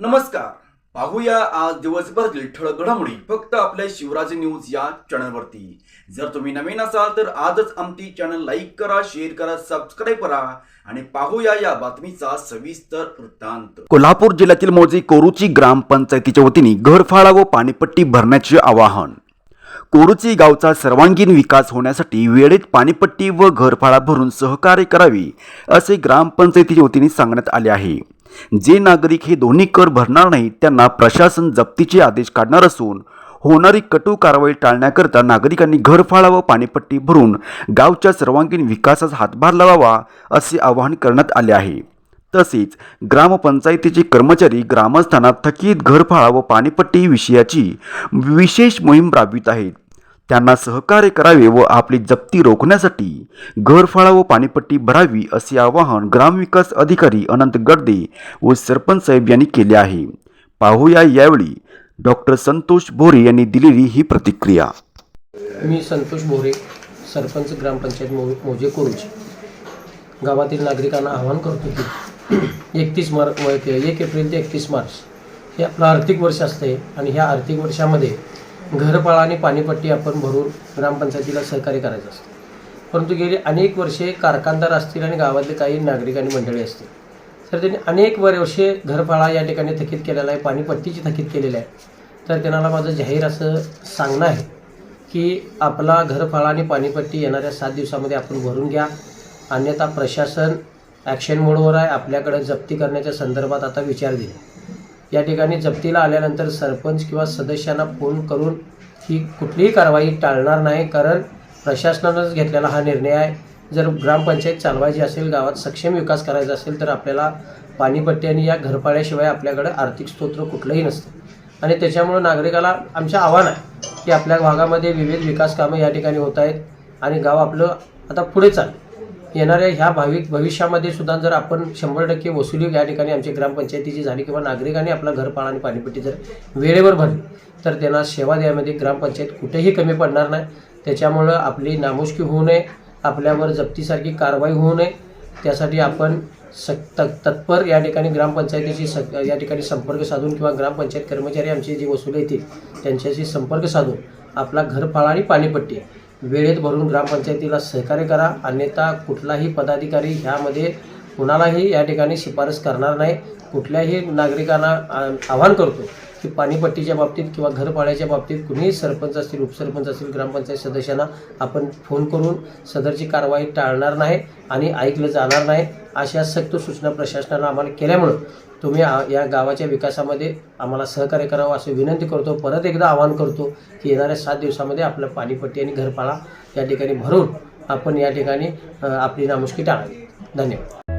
नमस्कार. पाहूया आज दिवसभरातील ठळक घडामोडी. फक्त आपल्या शिवराज न्यूज या चॅनलवरती. जर तुम्ही नवीन असाल तर आजच आमची चॅनल लाईक करा शेअर करा सबस्क्राईब करा आणि पाहूया या बातमीचा सविस्तर वृत्तांत. कोल्हापूर जिल्ह्यातील मोजी कोरुची ग्रामपंचायतीच्या वतीने घरफाळा व पाणीपट्टी भरण्याचे आवाहन. कोरुची गावचा सर्वांगीण विकास होण्यासाठी वेळेत पाणीपट्टी व घरफाळा भरून सहकार्य करावे असे ग्रामपंचायतीच्या वतीने सांगण्यात आले आहे. जे नागरिक हे दोन्ही कर भरणार नाहीत त्यांना प्रशासन जप्तीचे आदेश काढणार असून होणारी कटू कारवाई टाळण्याकरता नागरिकांनी घरफाळा व पाणीपट्टी भरून गावच्या सर्वांगीण विकासास हातभार लावावा असे आवाहन करण्यात आले आहे. तसेच ग्रामपंचायतीचे कर्मचारी ग्रामस्थांना थकीत घरफाळा व पाणीपट्टी विषयाची विशेष मोहीम राबवित आहेत. त्यांना सहकार्य करावे व आपली जप्ती रोखण्यासाठी घरफाळा व पाणीपट्टी भरावी असे आवाहन ग्रामविकास अधिकारी अनंत गडदे व सरपंच साहेब यांनी केले आहे. पाहूया यावेळी डॉक्टर संतोष भोरे यांनी दिलेली ही प्रतिक्रिया. मी संतोष भोरे सरपंच ग्रामपंचायत मो मोजे कोरुची. गावातील नागरिकांना आवाहन करतो की एकतीस मार्च एक एप्रिल ते एकतीस मार्च हे आपलं आर्थिक वर्ष असते आणि ह्या आर्थिक वर्षामध्ये घरपाळा आणि पाणीपट्टी आपण भरून ग्रामपंचायतीला सहकार्य करायचं असतं. परंतु गेली अनेक वर्षे कारखानदार असतील आणि गावातले काही नागरिक आणि मंडळी असतील. तर त्यांनी अनेक वर्षे घरपाळा या ठिकाणी थकीत केलेला आहे पाणीपट्टीची थकीत केलेली आहे. तर त्यांना माझं जाहीर असं सांगणं आहे की आपला घरफाळा आणि पाणीपट्टी येणाऱ्या सात दिवसामध्ये आपण भरून घ्या. अन्यथा प्रशासन ॲक्शन मोडवर आहे. आपल्याकडे जप्ती करण्याच्या संदर्भात आता विचार दिला. या ठिकाणी जप्तीला आल्यानंतर सरपंच किंवा सदस्यांना फोन करून ही कुठलीही कारवाई टाळणार नाही कारण प्रशासनानंच घेतलेला हा निर्णय आहे. जर ग्रामपंचायत चालवायची असेल गावात सक्षम विकास करायचा असेल तर आपल्याला पाणीपट्टी आणि या घरपाळ्याशिवाय आपल्याकडे आर्थिक स्तोत्र कुठलंही नसतं. आणि त्याच्यामुळं नागरिकाला आमचं आव्हान आहे की आपल्या भागामध्ये विविध विकास कामं या ठिकाणी होत आहेत आणि गाव आपलं आता पुढे चाल येणाऱ्या ह्या भाविक भविष्यामध्ये सुद्धा जर आपण शंभर टक्के वसुली या ठिकाणी आमची ग्रामपंचायतीची झाली किंवा नागरिकांनी आपला घरपाळ आणि पाणीपट्टी जर वेळेवर भरली तर त्यांना सेवा द्यामध्ये ग्रामपंचायत कुठेही कमी पडणार नाही. त्याच्यामुळं आपली नामुष्की होऊ नये आपल्यावर जप्तीसारखी कारवाई होऊ नये. त्यासाठी आपण स त तत्पर या ठिकाणी ग्रामपंचायतीशी स या ठिकाणी संपर्क साधून किंवा ग्रामपंचायत कर्मचारी आमचे जे वसुली येतील त्यांच्याशी संपर्क साधून आपला घरफाळा आणि पाणीपट्टी वेळेत भरून ग्रामपंचायतीला सहकार्य करा. अन्यथा कुठलाही पदाधिकारी ह्यामध्ये कुणालाही या ठिकाणी शिफारस करणार नाही. कुठल्याही नागरिकांना आव्हान आवाहन करतो की पाणीपट्टीच्या बाबतीत किंवा घरपाळ्याच्या बाबतीत कुणीही सरपंच असतील उपसरपंच असतील ग्रामपंचायत सदस्यांना आपण फोन करून सदरची कारवाई टाळणार नाही आणि ऐकलं जाणार नाही अशा सक्त सूचना प्रशासनानं आम्हाला केल्यामुळं तुम्ही या गावाच्या विकासामध्ये आम्हाला सहकार्य करावं अशी विनंती करतो. परत एकदा आवाहन करतो की येणाऱ्या सात दिवसामध्ये आपलं पाणीपट्टी आणि घरपाळा या ठिकाणी भरून आपण या ठिकाणी आपली नामुष्की टाळावी. धन्यवाद.